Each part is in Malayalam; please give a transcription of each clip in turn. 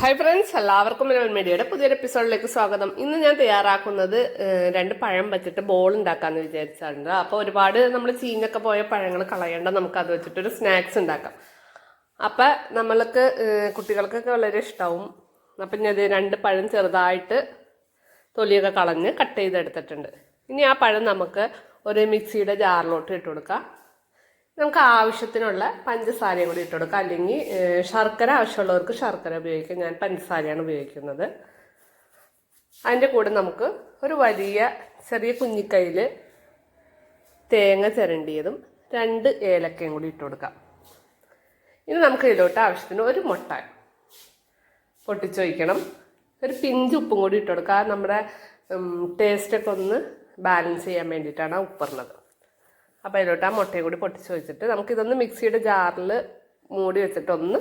ഹായ് ഫ്രണ്ട്സ് എല്ലാവർക്കും മിനൽ മീഡിയയുടെ പുതിയൊരു എപ്പിസോഡിലേക്ക് സ്വാഗതം. ഇന്ന് ഞാൻ തയ്യാറാക്കുന്നത് രണ്ട് പഴം വെച്ചിട്ട് ബോൾ ഉണ്ടാക്കാന്ന് വിചാരിച്ചിട്ടുണ്ട് അപ്പോൾ ഒരുപാട് നമ്മൾ ചീഞ്ഞൊക്കെ പോയ പഴങ്ങൾ കളയേണ്ട നമുക്ക് അത് വെച്ചിട്ട് ഒരു സ്നാക്സ് ഉണ്ടാക്കാം. അപ്പം നമ്മൾക്ക് കുട്ടികൾക്കൊക്കെ വളരെ ഇഷ്ടാവും. അപ്പം ഞാൻ രണ്ട് പഴം ചെറുതായിട്ട് തൊലിയൊക്കെ കളഞ്ഞ് കട്ട് ചെയ്തെടുത്തിട്ടുണ്ട്. ഇനി ആ പഴം നമുക്ക് ഒരു മിക്സിയുടെ ജാറിലോട്ട് ഇട്ട് കൊടുക്കാം. നമുക്ക് ആവശ്യത്തിനുള്ള പഞ്ചസാരയും കൂടി ഇട്ട് കൊടുക്കാം. അല്ലെങ്കിൽ ശർക്കര ആവശ്യമുള്ളവർക്ക് ശർക്കര ഉപയോഗിക്കാം. ഞാൻ പഞ്ചസാരയാണ് ഉപയോഗിക്കുന്നത്. അതിന്റെ കൂടെ നമുക്ക് ഒരു വലിയ ചെറിയ കുഞ്ഞിക്കൈയിൽ തേങ്ങ ചിരണ്ടിയതും രണ്ട് ഏലക്കയും കൂടി ഇട്ട് കൊടുക്കാം. ഇനി നമുക്ക് ഇതിലോട്ട് ആവശ്യത്തിന് ഒരു മുട്ട പൊട്ടിച്ച് വയ്ക്കണം ഒരു പിഞ്ച് ഉപ്പും കൂടി ഇട്ട് കൊടുക്കുക നമ്മുടെ ടേസ്റ്റൊക്കെ ഒന്ന് ബാലൻസ് ചെയ്യാൻ വേണ്ടിയിട്ടാണ് ഉപ്പിടുന്നത് അപ്പോൾ അതിലോട്ട് ആ മുട്ടയും കൂടി പൊട്ടിച്ച് വെച്ചിട്ട് നമുക്കിതൊന്ന് മിക്സിയുടെ ജാറിൽ മൂടി വെച്ചിട്ടൊന്ന്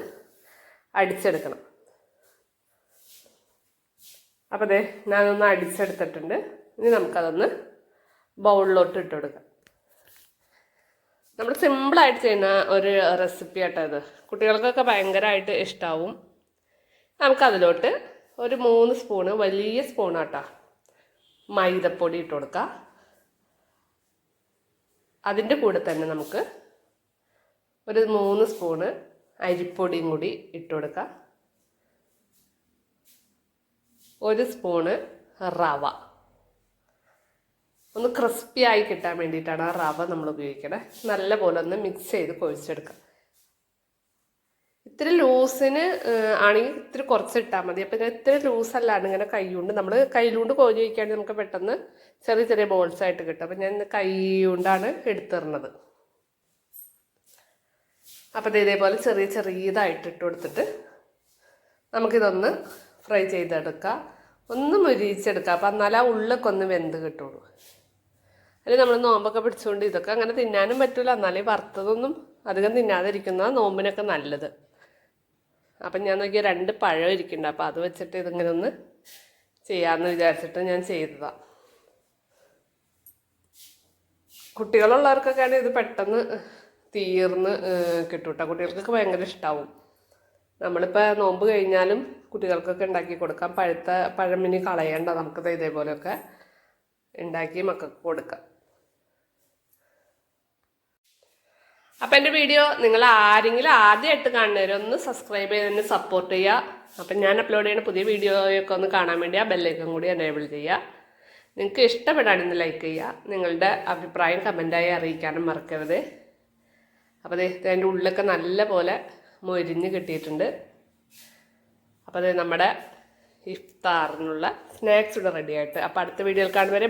അടിച്ചെടുക്കണം. അപ്പോൾ അതെ ഞാനൊന്ന് അടിച്ചെടുത്തിട്ടുണ്ട്. ഇനി നമുക്കതൊന്ന് ബൗളിലോട്ട് ഇട്ട് കൊടുക്കാം. നമ്മൾ സിമ്പിളായിട്ട് ചെയ്യുന്ന ഒരു റെസിപ്പി ഇത്. കുട്ടികൾക്കൊക്കെ ഭയങ്കരമായിട്ട് ഇഷ്ടാവും. നമുക്കതിലോട്ട് ഒരു മൂന്ന് സ്പൂണ് വലിയ സ്പൂണാട്ടോ മൈദപ്പൊടി ഇട്ട് കൊടുക്കാം. അതിന്റെ കൂടെ തന്നെ നമുക്ക് ഒരു മൂന്ന് സ്പൂണ് അരിപ്പൊടിയും കൂടി ഇട്ട് കൊടുക്കാം. ഒരു സ്പൂണ് റവ. ഒന്ന് ക്രിസ്പി ആയി കിട്ടാൻ വേണ്ടിയിട്ടാണ് ആ റവ നമ്മൾ ഉപയോഗിക്കണേ. നല്ല പോലെ ഒന്ന് മിക്സ് ചെയ്ത് കുഴച്ചെടുക്കാം ഇത്തിരി ലൂസിന് ആണെങ്കിൽ ഇത്തിരി കുറച്ച് ഇട്ടാൽ മതി. അപ്പം ഞാൻ ഇത്തിരി ലൂസ് അല്ലാണ്ട് ഇങ്ങനെ കൈകൊണ്ട് നമ്മൾ കയ്യിലുകൊണ്ട് കോരി വയ്ക്കുകയാണെങ്കിൽ നമുക്ക് പെട്ടെന്ന് ചെറിയ ചെറിയ ബോൾസ് ആയിട്ട് കിട്ടും. അപ്പം ഞാൻ കൈ കൊണ്ടാണ് എടുത്തിരുന്നത് അപ്പം ഇതേപോലെ ചെറിയ ചെറിയതായിട്ട് ഇട്ട് കൊടുത്തിട്ട് നമുക്കിതൊന്ന് ഫ്രൈ ചെയ്തെടുക്കാം. ഒന്ന് മുരിച്ചെടുക്കുക അപ്പം എന്നാലേ ആ ഉള്ളൊക്കെ ഒന്ന് വെന്ത് കിട്ടുള്ളൂ. അല്ലെങ്കിൽ നമ്മൾ നോമ്പൊക്കെ പിടിച്ചുകൊണ്ട് ഇതൊക്കെ അങ്ങനെ തിന്നാനും പറ്റില്ല എന്നാലേ വറുത്തതൊന്നും അധികം തിന്നാതിരിക്കുന്നതാണ് നോമ്പിനൊക്കെ നല്ലത്. അപ്പം ഞാൻ നോക്കിയ രണ്ട് പഴം ഇരിക്കുന്നുണ്ട്. അപ്പം അത് വെച്ചിട്ട് ഇതിങ്ങനെ ഒന്ന് ചെയ്യാമെന്ന് വിചാരിച്ചിട്ട് ഞാൻ ചെയ്തതാണ് കുട്ടികളുള്ളവർക്കൊക്കെയാണ് ഇത് പെട്ടെന്ന് തീർന്ന് കേട്ടോ കുട്ടികൾക്കൊക്കെ ഭയങ്കര ഇഷ്ടമാവും നമ്മളിപ്പോൾ നോമ്പ് കഴിഞ്ഞാലും കുട്ടികൾക്കൊക്കെ ഉണ്ടാക്കി കൊടുക്കാം. പഴുത്ത പഴമിനി കളയണ്ട. നമുക്കിത് ഇതേപോലെയൊക്കെ ഉണ്ടാക്കി മക്കൾക്ക് കൊടുക്കാം. അപ്പം എന്റെ വീഡിയോ നിങ്ങൾ ആരെങ്കിലും ആദ്യമായിട്ട് കാണുന്നവരെ ഒന്ന് സബ്സ്ക്രൈബ് ചെയ്ത് തന്നെ സപ്പോർട്ട് ചെയ്യുക. അപ്പം ഞാൻ അപ്ലോഡ് ചെയ്യുന്ന പുതിയ വീഡിയോയൊക്കെ ഒന്ന് കാണാൻ വേണ്ടി ആ ബെല്ലൈക്കൻ കൂടി എനേബിൾ ചെയ്യുക. നിങ്ങൾക്ക് ഇഷ്ടപ്പെടാണെന്ന് ലൈക്ക് ചെയ്യുക. നിങ്ങളുടെ അഭിപ്രായം കമന്റായി അറിയിക്കാനും മറക്കരുത്. അപ്പോൾ അതെ അതിന്റെ ഉള്ളിലൊക്കെ നല്ല പോലെ മൊരിഞ്ഞ് കിട്ടിയിട്ടുണ്ട്. അപ്പോൾ അതെ നമ്മുടെ ഇഫ്താറിനുള്ള സ്നാക്സ് ഇവിടെ റെഡി ആയിട്ട്. അപ്പോൾ അടുത്ത വീഡിയോയിൽ കാണുന്നവരെ